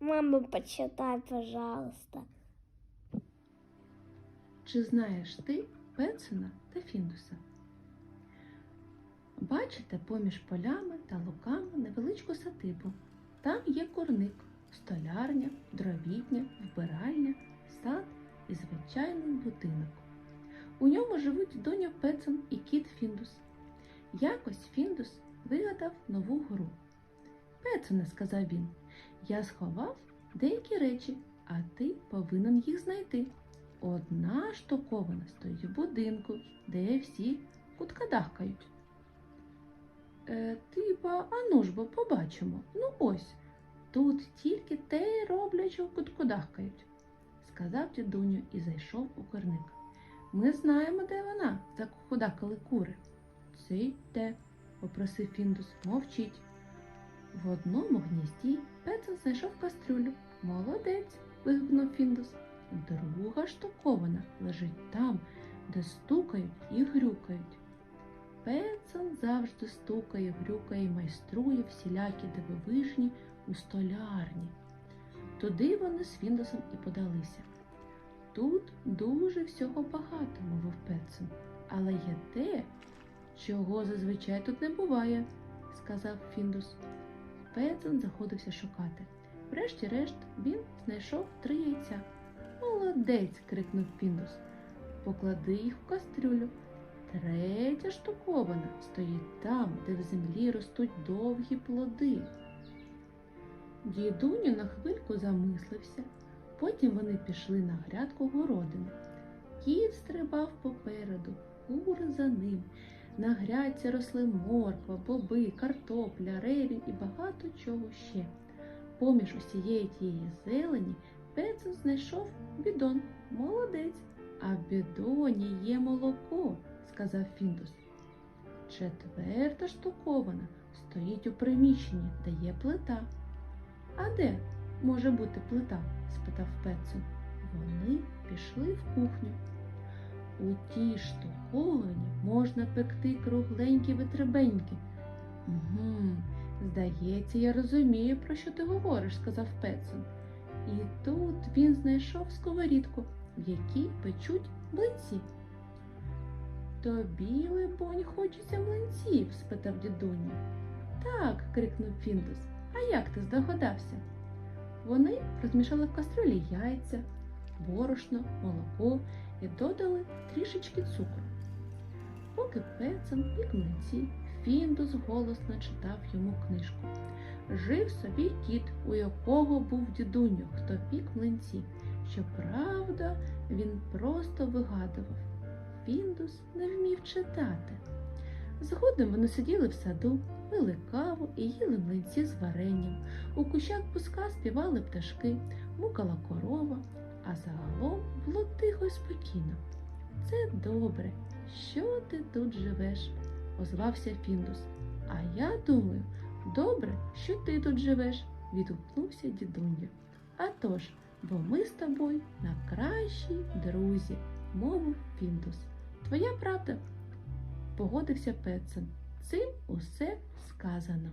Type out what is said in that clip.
Мама, почитай, пожалуйста. Чи знаєш ти Пецина та Фіндуса? Бачите поміж полями та луками невеличку садибу. Там є курник, столярня, дровітня, вбиральня, сад і звичайний будинок. У ньому живуть доня Пецин і кіт Фіндус. Якось Фіндус вигадав нову гру. Пецине, сказав він, я сховав деякі речі, а ти повинен їх знайти. Одна штуковина стоїть в будинку, де всі куткадахкають. Е, типа, а ну ж бо побачимо. Ну ось, тут тільки те роблять, що куткадахкають, сказав дідуню і зайшов у корник. Ми знаємо, де вона, закудакали кури. Це те, попросив Фіндус, мовчіть. В одному гнізді Пецин знайшов кастрюлю. Молодець, вигукнув Фіндус. Друга штуковина лежить там, де стукають і грюкають. Пецин завжди стукає, грюкає і майструє всілякі дивовижні у столярні. Туди вони з Фіндусом і подалися. Тут дуже всього багато, мовив Пецин, але є те, чого зазвичай тут не буває, сказав Фіндус. Пецин заходився шукати. Врешті-решт він знайшов три яйця. Молодець. крикнув Фіндус. Поклади їх в кастрюлю. Третя штуковина стоїть там, де в землі ростуть довгі плоди. Дідуню на хвильку замислився. Потім вони пішли на грядку городини. Кіт стрибав попереду, кури за ним. На грядці росли морква, боби, картопля, ревінь і багато чого ще. Поміж усієї тієї зелені Пецин знайшов бідон. Молодець. А в бідоні є молоко, сказав Фіндус. Четверта штуковина стоїть у приміщенні, де є плита. А де може бути плита? спитав Пецин. Вони пішли в кухню. У тій штуковині можна пекти кругленькі витребеньки. Угу, здається, я розумію, про що ти говориш, сказав Пецин. І тут він знайшов сковорідку, в якій печуть млинці. Тобі, либонь, хочеться млинців? спитав дідуня. Так, крикнув Фіндус. А як ти здогадався? Вони розмішали в кастрюлі яйця, борошно, молоко і додали трішечки цукру. Поки Пецин пік млинці, Фіндус голосно читав йому книжку. Жив собі кіт, у якого був дідуньо, хто пік млинці. Щоправда, він просто вигадував. Фіндус не вмів читати. Згодом вони сиділи в саду, пили каву і їли млинці з варенням. У кущах пуска співали пташки, мукала корова, а загалом було тихо й спокійно. Це добре, що ти тут живеш, озвався Фіндус. А я думаю, добре, що ти тут живеш, відгукнувся дідунья. А тож, бо ми з тобою найкращі друзі, мовив Фіндус. Твоя правда, погодився Петсон. Цим усе сказано.